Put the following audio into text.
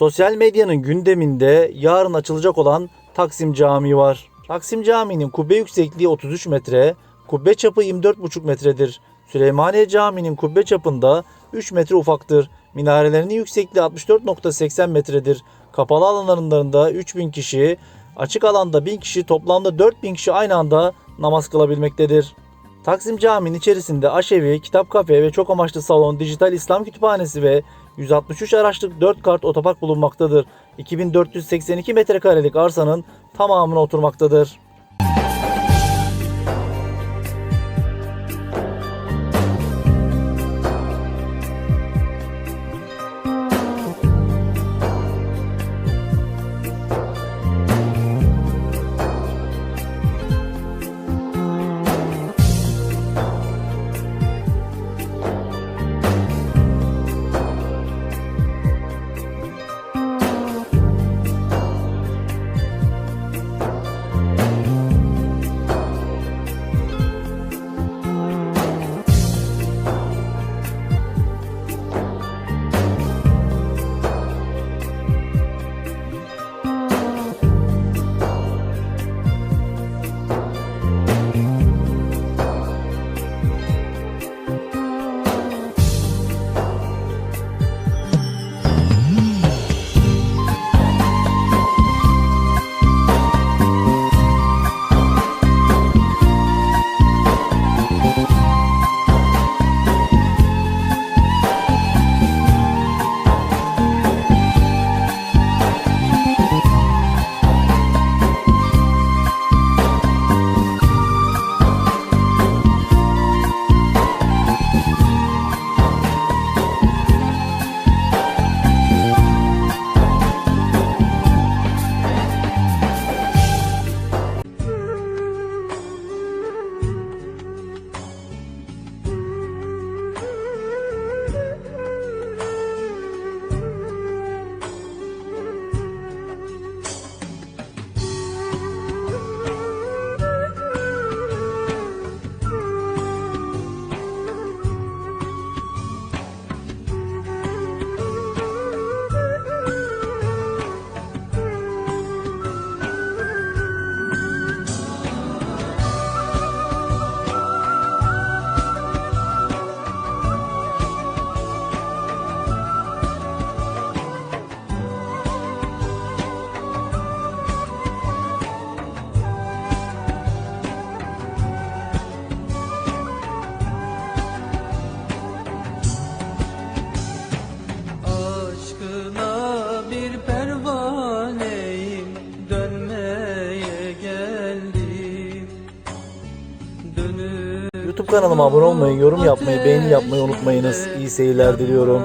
Sosyal medyanın gündeminde yarın açılacak olan Taksim Camii var. Taksim Camii'nin kubbe yüksekliği 33 metre, kubbe çapı 24,5 metredir. Süleymaniye Camii'nin kubbe çapında 3 metre ufaktır. Minarelerinin yüksekliği 64,80 metredir. Kapalı alanlarında 3000 kişi, açık alanda 1000 kişi, toplamda 4000 kişi aynı anda namaz kılabilmektedir. Taksim Camii'nin içerisinde aşevi, kitap kafe ve çok amaçlı salon, dijital İslam kütüphanesi ve 163 araçlık 4 kart otopark bulunmaktadır. 2482 metrekarelik arsanın tamamına oturmaktadır. YouTube kanalıma abone olmayı, yorum yapmayı, beğeni yapmayı unutmayınız. İyi seyirler diliyorum.